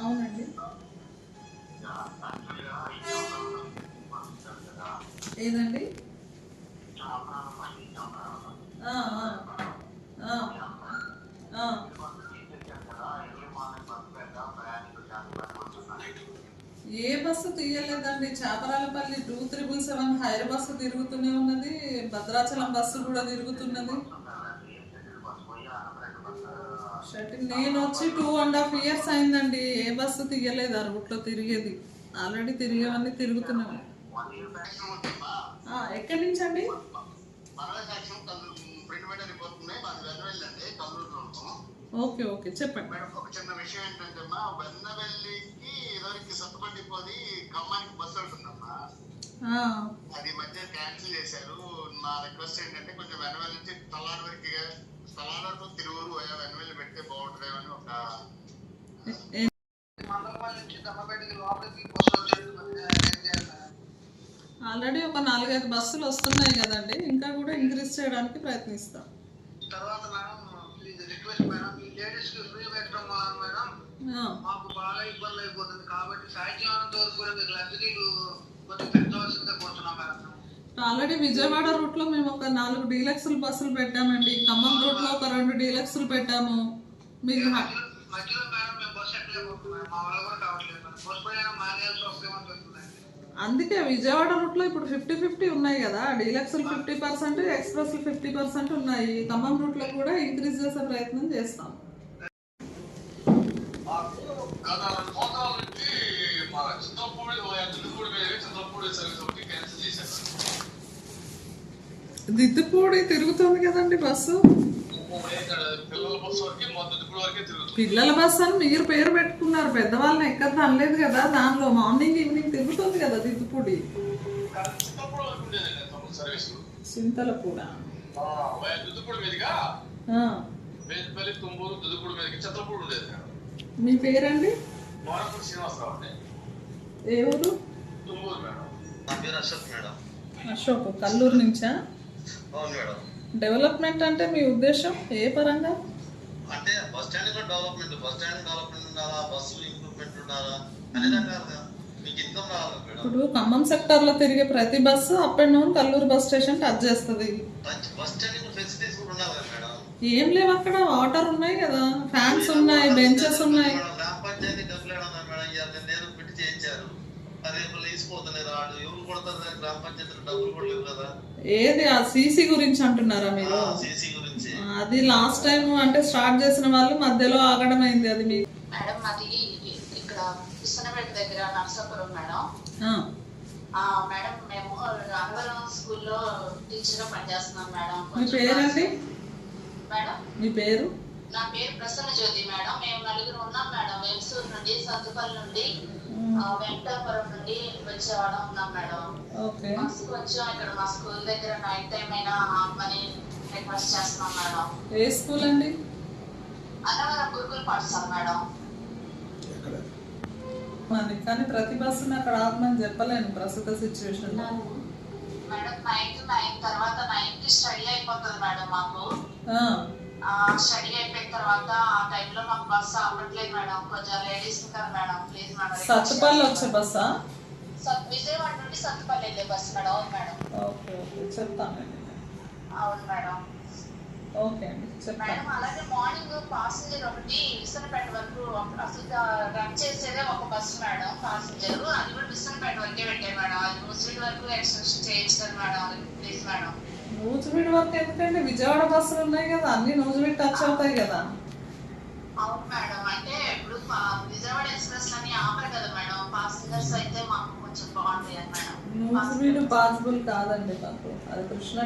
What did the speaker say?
అవునండి. ఏదండి? ఏ bus తీయలేదండి. Chaparalapalli two triple seven hire bus తిరుగుతూనే ఉన్నది. భద్రాచలం బస్సు కూడా తిరుగుతున్నది. నేను వచ్చి టూ అండ్ హాఫ్ ఇయర్స్ అయిందండి. ఏ బస్సు తీయలేదు ఆ రూట్లో తిరిగేది. ఆల్రెడీ తిరిగేవన్నీ తిరుగుతున్నాం. ఆ, ఎక్కడి నుంచి అండి ఓకే ఓకే. చెప్పండి. మేడం ఒక చిన్న విషయం ఏంటంటే అమ్మా వెన్నవెల్లికి ఇదివరకు సత్తుపల్లి పోది ఖమ్మానికి బస్సు ఉంటుందమ్మా అది మధ్య క్యాన్సిల్ చేశారు. నా రిక్వెస్ట్ ఏంటంటే కొంచెం వెన్నవెల్లి నుంచి తలాడు వరకు తలాడు టు తిరువురు పోయా. వెన్నవెల్లి పెడితే బాగుంటుందేమో అని ఒక ఆల్రెడీ ఒక నాలుగైదు బస్సులు వస్తున్నాయి కదండి. ఇంకా కూడా ఇంక్రీజ్ చేయడానికి ప్రయత్నిస్తాం. తర్వాత మేడం ప్లీజ్ రిక్వెస్ట్ మేడం ఈ లేడీస్కి ఫ్రీ పెట్టడం వల్ల మేడం మాకు బాగా ఇబ్బంది అయిపోతుంది. కాబట్టి సాధ్యమైనంత వరకు కూడా మీకు లగ్జరీలు కొంచెం పెంచవలసిందే కోరుతున్నాం మేడం. ఆల్రెడీ విజయవాడ రూట్లో మేము ఒక నాలుగు డీలక్స్లు బస్సులు పెట్టామండి. ఖమ్మం రూట్లో ఒక రెండు డీలక్స్లు పెట్టాము. మీకు మధ్యలో మేడం మేము బస్సు ఎక్కలేకపోతున్నాం. మా వల్ల కూడా కావట్లేదు బస్సు ప్రయాణం మానేయాల్సి చెప్తుందండి అందుకే విజయవాడ రూట్లో ఇప్పుడు ఫిఫ్టీ ఫిఫ్టీ ఉన్నాయి కదా. డీలక్స్లు ఫిఫ్టీ పర్సెంట్ ఎక్స్ప్రెస్లు ఫిఫ్టీ పర్సెంట్ ఉన్నాయి. ఖమ్మం రూట్లో కూడా ఇంక్రీజ్ చేసే ప్రయత్నం చేస్తాం. దిద్దుపూడి తిరుగుతుంది కదండి బస్సు. పిల్లల బస్సు పిల్లల బస్సు అని మీరు పేరు పెట్టుకున్నారు. పెద్దవాళ్ళని ఎక్కద్దు అనలేదు కదా. దానిలో మార్నింగ్ ఈవినింగ్ ఉంటుంది కదా దిద్దుపూడి కానీ చింతపూడి మేడం మీ పేరండి? ఏ ఊరు? మేడం అశోక్ మేడం అశోక్ కల్లూరు నుంచా? అవును మేడం డెవలప్మెంట్ అంటే మీ ఉద్దేశం? ఏ పరంగా? అంటే బస్ స్టాండ్లో డెవలప్మెంట్ బస్ స్టాండ్ డెవలప్మెంట్ ఉండాలా? బస్సు ఇంప్రూవ్మెంట్ ఉండాలా? అన్ని రకాలుగా మీకు ఇప్పుడు ఖమ్మం సెక్టార్లో తిరిగే ప్రతి bus up and down Kallur bus station touch చేస్తుంది. ఏం లేవు అక్కడ వాటర్ ఉన్నాయి కదా ఫ్యాన్స్ ఉన్నాయి బెంచెస్ ఉన్నాయి. ఏది? ఆ సీసీ గురించి అంటున్నారా మీరు? సీసీ గురించి. అది లాస్ట్ టైం అంటే స్టార్ట్ చేసిన వాళ్ళు మధ్యలో ఆగడం అయింది అది మీ మేడం మాది ఇక్కడ కృష్ణపేట దగ్గర నర్సాపురం మేడం. మేడం మేము రంగవరం స్కూల్లో టీచర్గా పనిచేస్తున్నాం మేడం. మీ పేరండి మేడం? మీ పేరు? నా పేరు ప్రసన్న జ్యోతి మేడం. మేము నలుగురు ఉన్నాం మేడం. వెంసూరు నుండి సత్తుపల్లి నుండి ఆ, వెంకటాపురం నుండి వచ్చేవాళ్ళం ఉన్నాం మేడం. ఓకే. బస్సుకు వచ్చాం ఇక్కడ మా స్కూల్ దగ్గర నైట్ టైం అయినా ఆపమని రిక్వెస్ట్ చేస్తున్నాం మేడం. ఏ స్కూల్ అండి? అన్నవరం గురుకుల పాఠశాల మేడం. అది కానీ ప్రతి బస్సుని అక్కడ ఆపమని చెప్పలేను ప్రస్తుత సిచ్యువేషన్ మేడం నైట్ నైన్ తర్వాత నైన్కి స్టడీ అయిపోతుంది మేడం మాకు. స్టడీ అయిపోయిన తర్వాత ఆ టైంలో మాకు బస్సు అవ్వట్లేదు మేడం. కొంచెం లేడీస్ కదా మేడం. ప్లీజ్ మేడం సత్తుపల్లి వచ్చే బస్సా సత్- విజయవాడ నుండి సత్తుపల్లి వెళ్ళే బస్సు మేడం. అవును మేడం. Okay okay. చెప్తానండి అవును మేడం. ఓకే చెప్తాను. మేడం అలాగే మార్నింగ్ ఒకటి విసనపేట వరకు అసలు రన్ చేసేదే ఒక బస్సు మేడం పాసింజర్ అది కూడా విసనపేట వరకే పెట్టారు మేడం. అది ముస్లిం వరకు ఎక్స్టెన్షన్ చేయించారు మేడం ప్లీజ్ మేడం. నూజివీడు వరకు ఎందుకంటే విజయవాడ బస్సులు ఉన్నాయి కదా అన్ని నూజివీడు టచ్ అవుతాయి కదా. అవును మేడం. అంటే ఇప్పుడు విజయవాడ ఎక్స్ప్రెస్ అని ఆపరు కదా మేడం. పాసింజర్స్ అయితే మాకు కొంచెం బాగుంటాయి మేడం. నూజివీడు పాసిబుల్ కాదండి మాకు. అది కృష్ణ